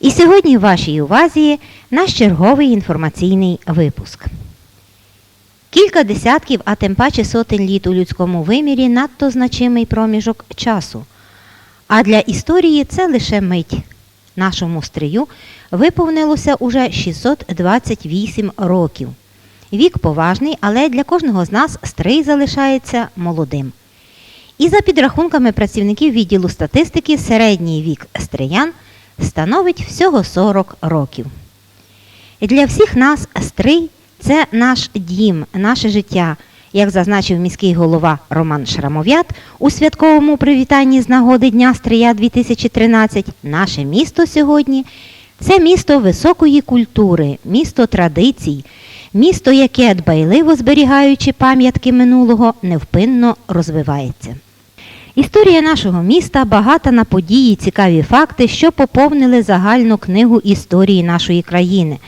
І сьогодні в вашій увазі наш черговий інформаційний випуск. Кілька десятків, а тим паче сотень літ у людському вимірі надто значимий проміжок часу. А для історії це лише мить. Нашому стрию виповнилося уже 628 років. Вік поважний, але для кожного з нас стрий залишається молодим. І за підрахунками працівників відділу статистики, середній вік стриян становить всього 40 років. Для всіх нас стрий це наш дім, наше життя, як зазначив міський голова Роман Шрамов'ят у святковому привітанні з нагоди Дня Стрия 2013, наше місто сьогодні це місто високої культури, місто традицій, місто, яке, дбайливо зберігаючи пам'ятки минулого, невпинно розвивається. Історія нашого міста багата на події, цікаві факти, що поповнили загальну книгу історії нашої країни.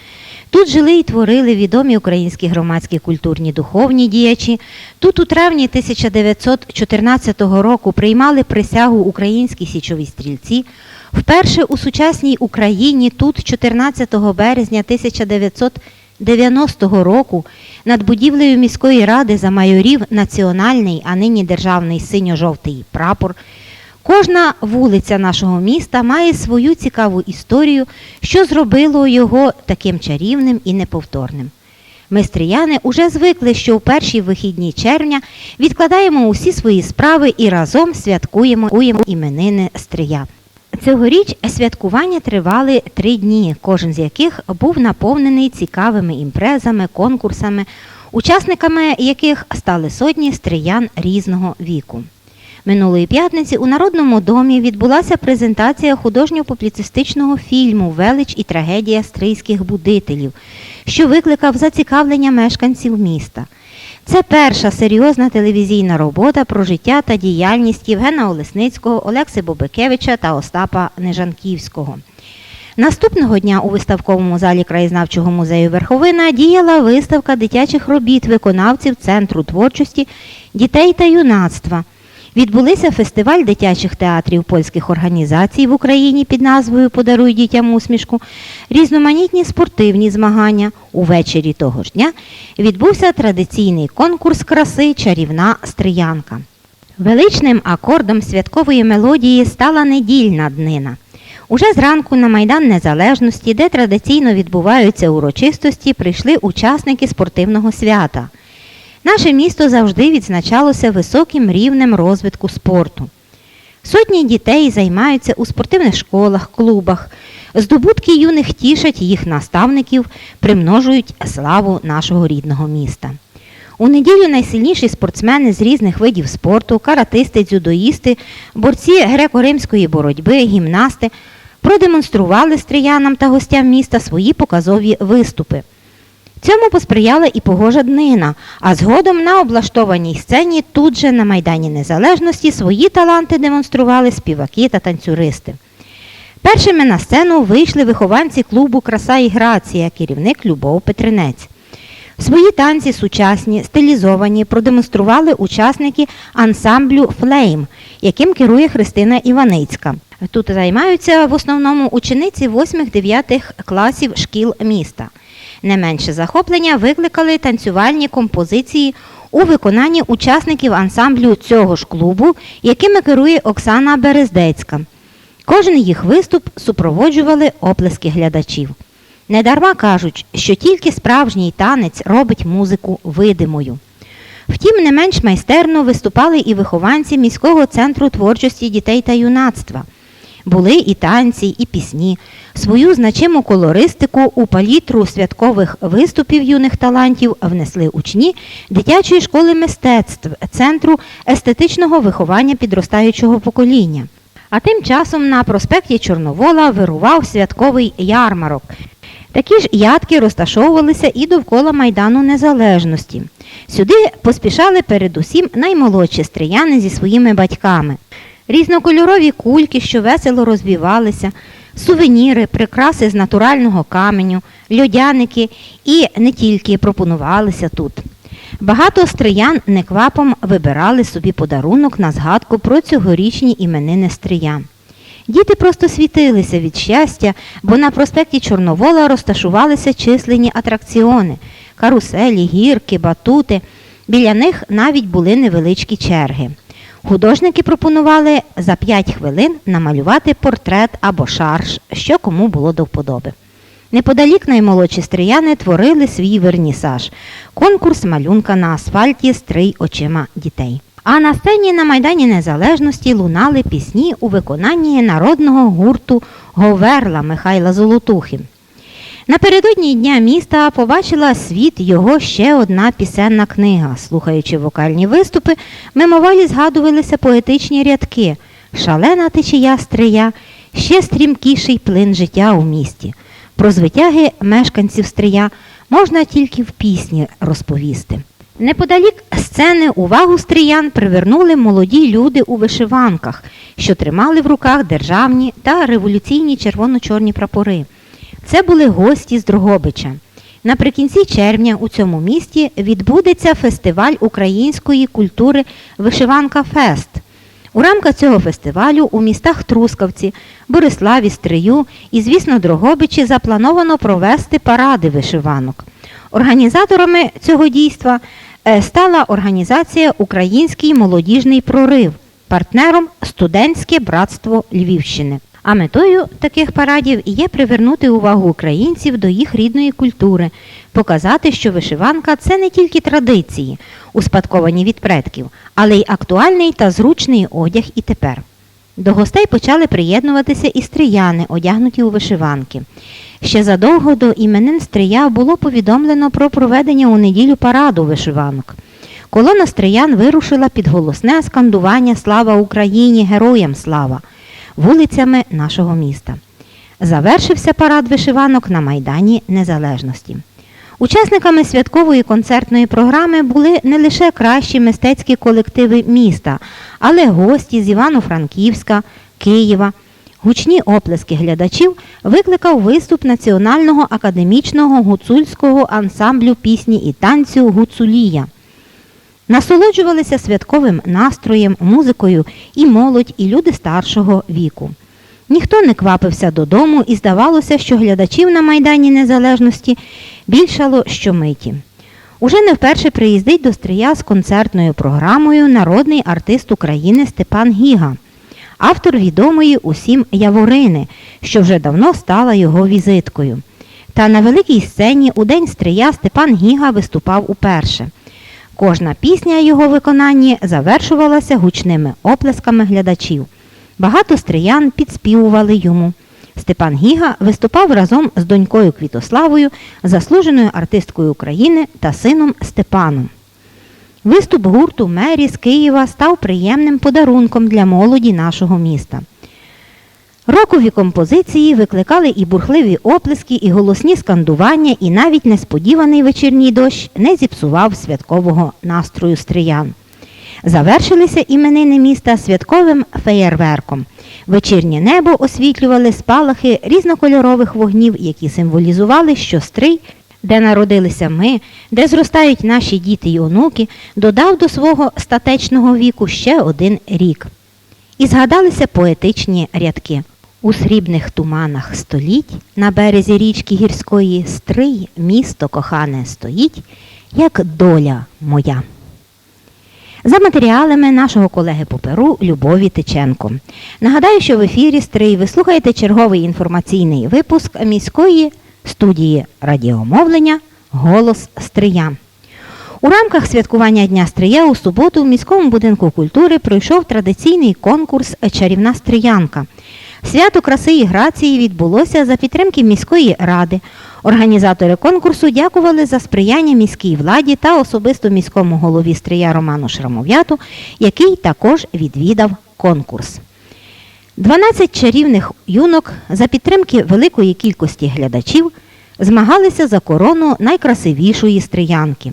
Тут жили і творили відомі українські громадські культурні духовні діячі. Тут у травні 1914 року приймали присягу українські січові стрільці. Вперше у сучасній Україні тут 14 березня 1990 року над будівлею міської ради замайорів національний, а нині державний синьо-жовтий прапор. Кожна вулиця нашого міста має свою цікаву історію, що зробило його таким чарівним і неповторним. Ми, стріяни, уже звикли, що у перші вихідні червня відкладаємо усі свої справи і разом святкуємо іменини стрия. Цьогоріч святкування тривали три дні, кожен з яких був наповнений цікавими імпрезами, конкурсами, учасниками яких стали сотні стриян різного віку. Минулої п'ятниці у Народному домі відбулася презентація художньо-публіцистичного фільму Велич і трагедія стрийських будителів, що викликав зацікавлення мешканців міста. Це перша серйозна телевізійна робота про життя та діяльність Євгена Олесницького, Олекси Бобикевича та Остапа Нежанківського. Наступного дня у виставковому залі краєзнавчого музею Верховина діяла виставка дитячих робіт виконавців Центру творчості дітей та юнацтва. Відбулися фестиваль дитячих театрів польських організацій в Україні під назвою Подаруй дітям усмішку, різноманітні спортивні змагання. Увечері того ж дня відбувся традиційний конкурс краси Чарівна Стріянка. Величним акордом святкової мелодії стала недільна днина. Уже зранку на Майдан Незалежності, де традиційно відбуваються урочистості, прийшли учасники спортивного свята. Наше місто завжди відзначалося високим рівнем розвитку спорту. Сотні дітей займаються у спортивних школах, клубах. Здобутки юних тішать їх наставників, примножують славу нашого рідного міста. У неділю найсильніші спортсмени з різних видів спорту, каратисти, дзюдоїсти, борці греко-римської боротьби, гімнасти продемонстрували стріянам та гостям міста свої показові виступи. Цьому посприяла і погожа днина, а згодом на облаштованій сцені тут же на Майдані Незалежності свої таланти демонстрували співаки та танцюристи. Першими на сцену вийшли вихованці клубу Краса і грація, керівник Любов Петринець. Свої танці сучасні, стилізовані продемонстрували учасники ансамблю Флейм, яким керує Христина Іваницька. Тут займаються в основному учениці 8-9 класів шкіл міста. Не менше захоплення викликали танцювальні композиції у виконанні учасників ансамблю цього ж клубу, якими керує Оксана Берездецька. Кожен їх виступ супроводжували оплески глядачів. Недарма кажуть, що тільки справжній танець робить музику видимою. Втім, не менш майстерно виступали і вихованці міського центру творчості дітей та юнацтва. Були і танці, і пісні. Свою значиму колористику у палітру святкових виступів юних талантів внесли учні дитячої школи мистецтв, центру естетичного виховання підростаючого покоління. А тим часом на проспекті Чорновола вирував святковий ярмарок. Такі ж ядки розташовувалися і довкола Майдану Незалежності. Сюди поспішали передусім наймолодші стрияни зі своїми батьками. Різнокольорові кульки, що весело розвівалися, сувеніри, прикраси з натурального каменю, льодяники і не тільки пропонувалися тут. Багато стриян неквапом вибирали собі подарунок на згадку про цьогорічні іменини стриян. Діти просто світилися від щастя, бо на проспекті Чорновола розташувалися численні атракціони, каруселі, гірки, батути. Біля них навіть були невеличкі черги. Художники пропонували за 5 хвилин намалювати портрет або шарж, що кому було до вподоби. Неподалік наймолодші стрияни творили свій вернісаж конкурс малюнка на асфальті стрий очима дітей. А на сцені на Майдані Незалежності лунали пісні у виконанні народного гурту Говерла Михайла Золотухи. Напередодні Дня міста побачила світ його ще одна пісенна книга. Слухаючи вокальні виступи, мимоволі згадувалися поетичні рядки Шалена течія стрия, ще стрімкіший плин життя у місті. Про звитяги мешканців стрия можна тільки в пісні розповісти. Неподалік сцени увагу стріян привернули молоді люди у вишиванках, що тримали в руках державні та революційні червоно-чорні прапори. Це були гості з Дрогобича. Наприкінці червня у цьому місті відбудеться фестиваль української культури Вишиванка Фест. У рамках цього фестивалю у містах Трускавці, Бориславі, Стрию і, звісно, Дрогобичі заплановано провести паради вишиванок. Організаторами цього дійства е, стала організація Український молодіжний прорив, партнером Студентське братство Львівщини. А метою таких парадів є привернути увагу українців до їх рідної культури, показати, що вишиванка це не тільки традиції, успадковані від предків, але й актуальний та зручний одяг і тепер. До гостей почали приєднуватися і стрияни, одягнуті у вишиванки. Ще задовго до іменин стрия було повідомлено про проведення у неділю параду вишиванок. Колона стриян вирушила під голосне скандування Слава Україні! Героям слава! Вулицями нашого міста. Завершився парад вишиванок на Майдані Незалежності. Учасниками святкової концертної програми були не лише кращі мистецькі колективи міста, але гості з Івано-Франківська, Києва. Гучні оплески глядачів викликав виступ Національного академічного гуцульського ансамблю пісні і танцю Гуцулія. Насолоджувалися святковим настроєм, музикою і молодь, і люди старшого віку. Ніхто не квапився додому і здавалося, що глядачів на Майдані Незалежності більшало щомиті. Уже не вперше приїздить до Стрия з концертною програмою народний артист України Степан Гіга, автор відомої усім Яворини, що вже давно стала його візиткою. Та на великій сцені у День Стрия Степан Гіга виступав уперше. Кожна пісня його виконанні завершувалася гучними оплесками глядачів. Багато стриян підспівували йому. Степан Гіга виступав разом з донькою Квітославою, заслуженою артисткою України та сином Степаном. Виступ гурту Мері з Києва став приємним подарунком для молоді нашого міста. Рокові композиції викликали і бурхливі оплески, і голосні скандування, і навіть несподіваний вечірній дощ не зіпсував святкового настрою стриян. Завершилися іменини міста святковим феєрверком. Вечірнє небо освітлювали спалахи різнокольорових вогнів, які символізували, що стрий, де народилися ми, де зростають наші діти й онуки, додав до свого статечного віку ще один рік. І згадалися поетичні рядки. У срібних туманах століть на березі річки гірської стрий місто кохане стоїть, як доля моя. За матеріалами нашого колеги по Перу Любові Тиченко. Нагадаю, що в ефірі Стрий ви слухаєте черговий інформаційний випуск міської студії радіомовлення Голос Стрия. У рамках святкування Дня Стрия у суботу в міському будинку культури пройшов традиційний конкурс Чарівна Стріянка. Свято краси і грації відбулося за підтримки міської ради. Організатори конкурсу дякували за сприяння міській владі та особисто міському голові Стрия Роману Шрамов'яту, який також відвідав конкурс. 12 чарівних юнок за підтримки великої кількості глядачів змагалися за корону найкрасивішої стріянки.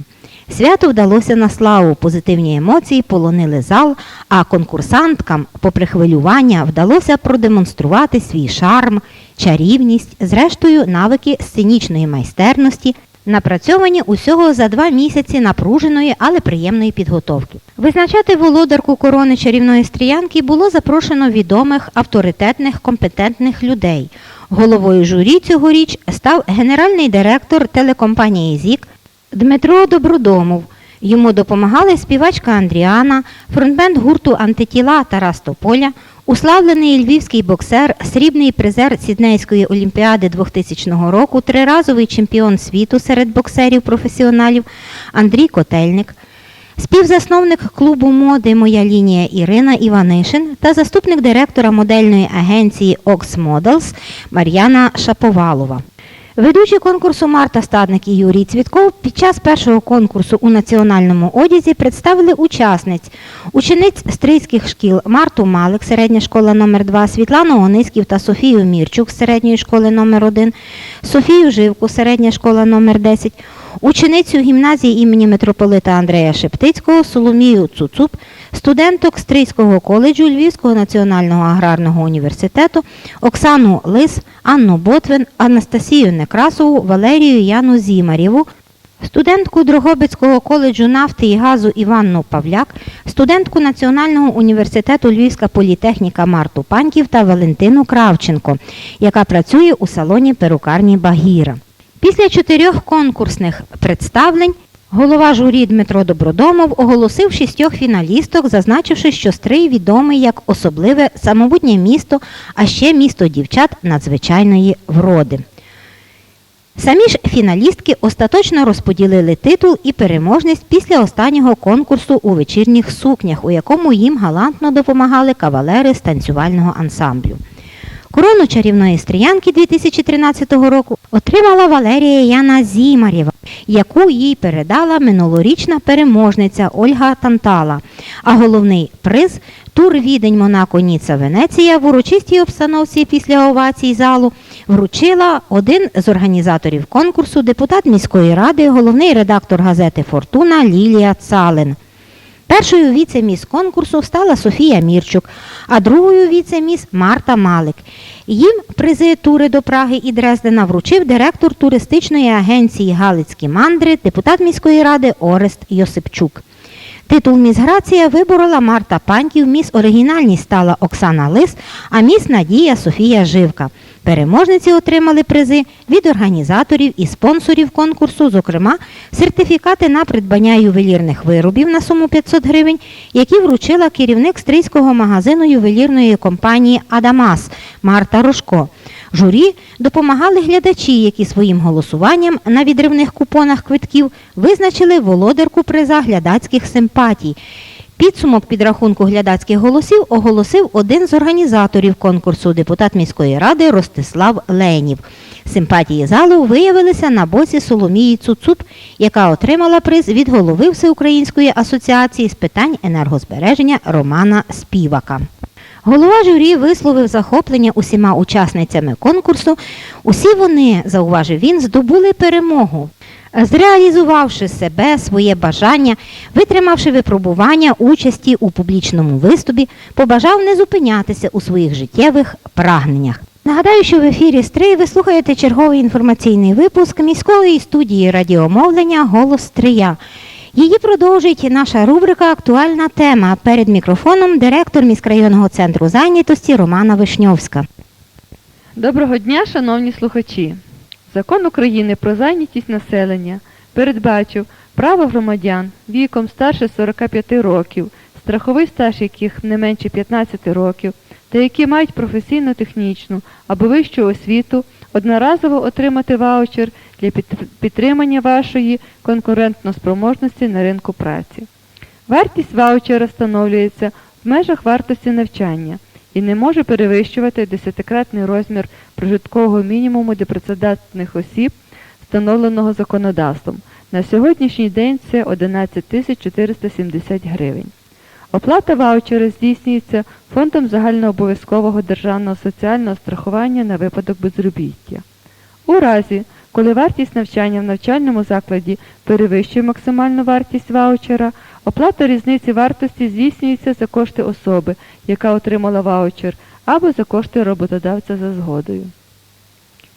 Свято вдалося на славу, позитивні емоції полонили зал, а конкурсанткам, попри хвилювання, вдалося продемонструвати свій шарм, чарівність, зрештою навики сценічної майстерності, напрацьовані усього за два місяці напруженої, але приємної підготовки. Визначати володарку корони чарівної стріянки було запрошено відомих, авторитетних, компетентних людей. Головою журі цьогоріч став генеральний директор телекомпанії ЗІК Дмитро Добродомов. Йому допомагали співачка Андріана, фронтбенд гурту Антитіла Тарас Тополя, уславлений львівський боксер, срібний призер Сіднейської олімпіади 2000 року, триразовий чемпіон світу серед боксерів-професіоналів Андрій Котельник, співзасновник клубу моди Моя лінія Ірина Іванишин та заступник директора модельної агенції Ox Models Мар'яна Шаповалова. Ведучі конкурсу Марта Стадник і Юрій Цвітков під час першого конкурсу у національному одязі представили учасниць, учениць стрийських шкіл Марту Малик, середня школа номер 2 Світлану Ониськів та Софію Мірчук середньої школи номер 1 Софію Живку, середня школа номер 10 ученицю гімназії імені митрополита Андрея Шептицького Соломію Цуцуп, студенток Стрийського коледжу Львівського національного аграрного університету Оксану Лис, Анну Ботвин, Анастасію Некрасову, Валерію Яну Зімарєву, студентку Дрогобицького коледжу нафти і газу Іванну Павляк, студентку Національного університету Львівська політехніка Марту Паньків та Валентину Кравченко, яка працює у салоні перукарні Багіра. Після чотирьох конкурсних представлень голова журі Дмитро Добродомов оголосив шістьох фіналісток, зазначивши, що Стрий відомий як особливе самобутнє місто, а ще місто дівчат надзвичайної вроди. Самі ж фіналістки остаточно розподілили титул і переможність після останнього конкурсу у вечірніх сукнях, у якому їм галантно допомагали кавалери з танцювального ансамблю. Корону чарівної стріянки 2013 року отримала Валерія Яна Зімарєва, яку їй передала минулорічна переможниця Ольга Тантала. А головний приз тур відень Монако Ніца Венеція в урочистій обстановці після овацій залу вручила один з організаторів конкурсу, депутат міської ради, головний редактор газети Фортуна Лілія Цалин. Першою віце-міс конкурсу стала Софія Мірчук, а другою віце-міс Марта Малик. Їм призи тури до Праги і Дрездена вручив директор туристичної агенції Галицькі мандри, депутат міської ради Орест Йосипчук. Титул міс Грація виборола Марта Паньків, міс Оригінальність стала Оксана Лис, а міс Надія Софія Живка. Переможниці отримали призи від організаторів і спонсорів конкурсу, зокрема, сертифікати на придбання ювелірних виробів на суму 500 гривень, які вручила керівник стрийського магазину ювелірної компанії Адамас Марта Рожко. Журі допомагали глядачі, які своїм голосуванням на відривних купонах квитків визначили володарку приза глядацьких симпатій. Підсумок підрахунку глядацьких голосів оголосив один з організаторів конкурсу, депутат міської ради Ростислав Ленів. Симпатії залу виявилися на боці Соломії Цуцуп, яка отримала приз від голови Всеукраїнської асоціації з питань енергозбереження Романа Співака. Голова журі висловив захоплення усіма учасницями конкурсу. Усі вони, зауважив він, здобули перемогу. Зреалізувавши себе, своє бажання, витримавши випробування участі у публічному виступі, побажав не зупинятися у своїх життєвих прагненнях. Нагадаю, що в ефірі Стрий ви слухаєте черговий інформаційний випуск міської студії радіомовлення Голос Стрия. Її продовжує наша рубрика Актуальна тема. Перед мікрофоном директор міськрайонного центру зайнятості Романа Вишньовська. Доброго дня, шановні слухачі. Закон України про зайнятість населення передбачив право громадян віком старше 45 років, страховий стаж яких не менше 15 років, та які мають професійно-технічну або вищу освіту, одноразово отримати ваучер для підтримання вашої конкурентноспроможності на ринку праці. Вартість ваучера встановлюється в межах вартості навчання і не може перевищувати десятикратний розмір прожиткового мінімуму для працездатних осіб, встановленого законодавством. На сьогоднішній день це 11 тисяч 470 гривень. Оплата ваучера здійснюється Фондом загальнообов'язкового державного соціального страхування на випадок безробіття. У разі, Коли вартість навчання в навчальному закладі перевищує максимальну вартість ваучера, оплата різниці вартості здійснюється за кошти особи, яка отримала ваучер, або за кошти роботодавця за згодою.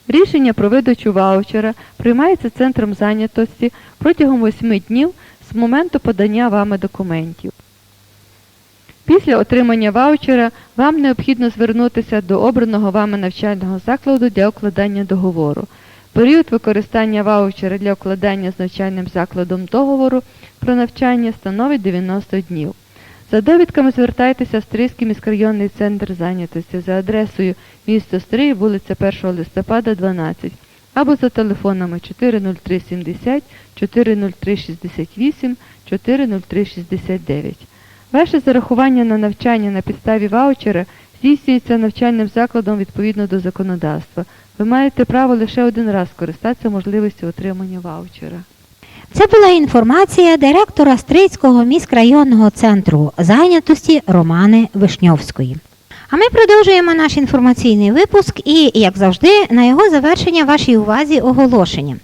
Рішення про видачу ваучера приймається центром зайнятості протягом 8 днів з моменту подання вами документів. Після отримання ваучера вам необхідно звернутися до обраного вами навчального закладу для укладання договору. Період використання ваучера для укладання з навчальним закладом договору про навчання становить 90 днів. За довідками звертайтеся в Стрийський міськрайонний центр зайнятості за адресою місто Стрий, вулиця 1 листопада, 12, або за телефонами 40370, 40368, 40369. Ваше зарахування на навчання на підставі ваучера здійснюється навчальним закладом відповідно до законодавства. Ви маєте право лише один раз скористатися можливістю отримання ваучера. Це була інформація директора Стрийського міськрайонного центру зайнятості Романи Вишньовської. А ми продовжуємо наш інформаційний випуск і, як завжди, на його завершення вашій увазі оголошення.